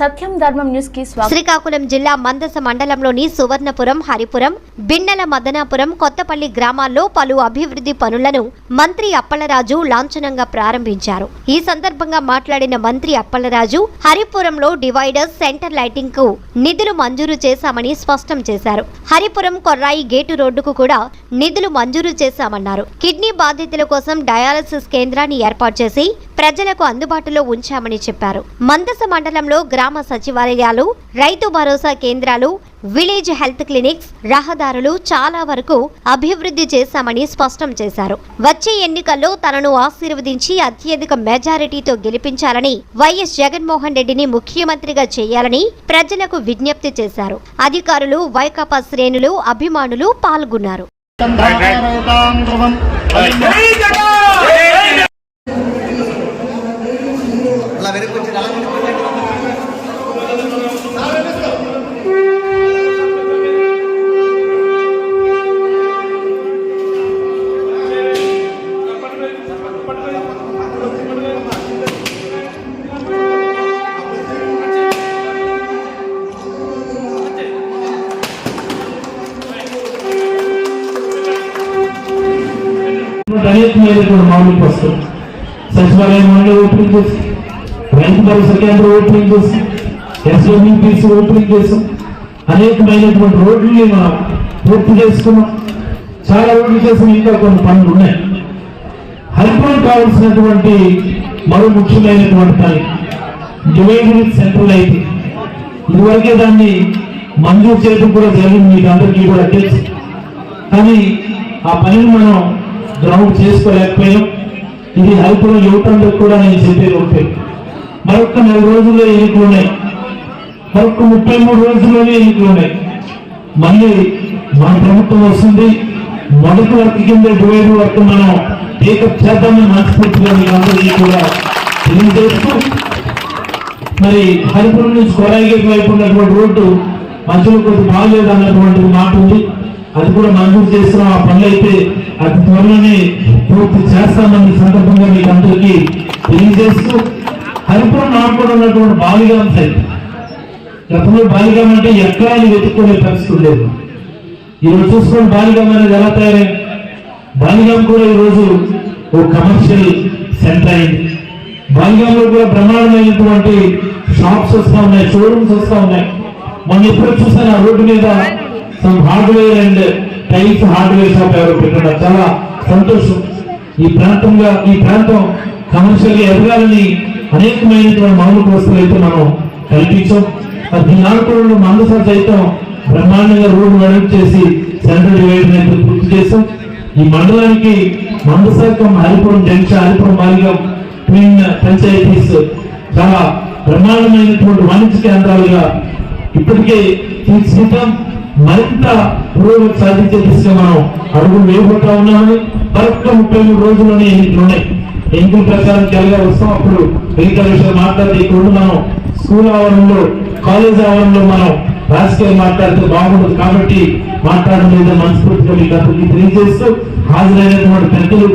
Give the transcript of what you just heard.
సత్యం ధర్మం న్యూస్కి శ్రీకాకుళం జిల్లా మందస మండలంలోని సువర్ణపురం హరిపురం బిన్నెల మదనాపురం కొత్తపల్లి గ్రామాల్లో పలు అభివృద్ధి పనులను మంత్రి అప్పలరాజు లాంఛనంగా ప్రారంభించారు. ఈ సందర్భంగా మాట్లాడిన మంత్రి అప్పలరాజు హరిపురంలో డివైడర్స్ సెంటర్ లైటింగ్కు నిధులు మంజూరు చేశామని స్పష్టం చేశారు. హరిపురం కొర్రాయి గేటు రోడ్డుకు కూడా నిధులు మంజూరు చేశామన్నారు. కిడ్నీ బాధితుల కోసం డయాలసిస్ కేంద్రాన్ని ఏర్పాటు చేసి ప్రజలకు అందుబాటులో ఉంచామని చెప్పారు. మందస మండలంలో గ్రామ సచివాలయాలు రైతు భరోసా కేంద్రాలు విలేజ్ హెల్త్ క్లినిక్స్ రహదారులు చాలా వరకు అభివృద్ధి చేశామని స్పష్టం చేశారు. వచ్చే ఎన్నికల్లో తనను ఆశీర్వదించి అత్యధిక మెజారిటీతో గెలిపించాలని వైఎస్ జగన్మోహన్ రెడ్డిని ముఖ్యమంత్రిగా చేయాలని ప్రజలకు విజ్ఞప్తి చేశారు. అధికారులు వైకాపా శ్రేణులు అభిమానులు పాల్గొన్నారు. అలా వెనక్కి వచ్చి అలా వెనక్కి వచ్చి. అనేకమైనటువంటి మామూలు వస్తుంది సచివాలయం మండలి ఓపెన్ చేసి రైతు భరోసా కేంద్ర ఓపెనింగ్ చేసి ఎస్ఓబిపిసి ఓపెనింగ్ చేసాం అనేకమైనటువంటి రోడ్లని మనం పూర్తి చేసుకున్నాం. చాలా రోడ్లు చేసిన ఇంకా కొన్ని పనులు ఉన్నాయి. హైకోర్టు కావాల్సినటువంటి మరో ముఖ్యమైనటువంటి పని డివైడెడ్ సెంట్రల్ అయితే ఇదివరకే దాన్ని మంజూరు చేయడం కూడా జరిగింది. మీకు అందరికీ కూడా తెలుసు. కానీ ఆ పనిని మనం గ్రౌండ్ చేసుకోలేకపోయాం. ఇది హైపురం యువతందరికి కూడా నేను చెప్పేది ఒకటే. మరొక నెల రోజుల్లో ఎన్నికలు ఉన్నాయి. మరొక ముప్పై మూడు రోజుల్లోనే ఎన్నికలు ఉన్నాయి. మళ్ళీ మన ప్రభుత్వం వస్తుంది. మొదటి వరకు కింద డివైడ్ వరకు మనం టేకప్ చేద్దామని మనస్ఫూర్తిగా మీకు అందరికీ కూడా తెలియజేస్తూ మరి హరిపురం నుంచి కొరాయిగేట్ వైపు ఉన్నటువంటి రోడ్డు మధ్యలో కొద్ది బాగలేదు అన్నటువంటి మాట ఉంది. అది కూడా మంజూరు చేసిన ఆ పనులు అయితే అతి త్వరలోనే పూర్తి చేస్తామని సందర్భంగా మీకు అందరికీ తెలియజేస్తూ హరిపురం నాటుకొని ఉన్నటువంటి బాలిగాం సైతం. గతంలో బాలిగాం అంటే ఎక్కడా వెతుక్కునే పరిస్థితి లేదు. ఈరోజు చూసుకొని బాలిగాం అనేది ఎలా తయారైంది? బాలిగాం కూడా ఈరోజు ఓ కమర్షియల్ సెంటర్ అయింది. బాలిగాంలో కూడా బ్రహ్మాండమైనటువంటి షాప్స్ వస్తా ఉన్నాయి షోరూమ్స్ వస్తూ ఉన్నాయి. మొన్న ఎప్పుడు చూసాను ఆ రోడ్డు మీద some hardware and tiles hardware shop ఎవరు పెట్టడం చాలా సంతోషం. ఈ ప్రాంతంగా ఈ ప్రాంతం కమర్షియల్ ఎదగాలని అనేకమైనటువంటి మామూలు కోర్సులు అయితే మనం కల్పించాం. మరి దీని ఆనుకోవడంలో మందస సైతం బ్రహ్మాండంగా రోడ్డు వెడల్పు చేసి సెంట్రల్ డివైడర్ అయితే పూర్తి చేసాం ఈ మండలానికి మందసకం హరిపురం జంక్షన్ హరిపురం మార్గం ట్విన్ పంచాయతీస్ చాలా బ్రహ్మాండమైనటువంటి వాణిజ్య కేంద్రాలుగా ఇప్పటికే తీర్చిదిద్దాం. మరింత పురోగతి సాధించే దిశగా మనం అడుగులు వేయబోతా ఉన్నామని మరొక ముప్పై మూడు రోజుల్లోనే ఎన్నికలు ఉన్నాయి ఎన్నికల ప్రచారం తెలగా వస్తాం అప్పుడు? మిగతా విషయాలు మాట్లాడితే ఇక్కడ మనం స్కూల్ ఆవరణలో కాలేజ్ ఆవరణలో మనం రాజకీయాలు మాట్లాడితే బాగుండదు కాబట్టి మాట్లాడడం లేదా మనస్ఫూర్తిగా మీకు అందరికీ తెలియజేస్తూ హాజరైనటువంటి పెద్దలు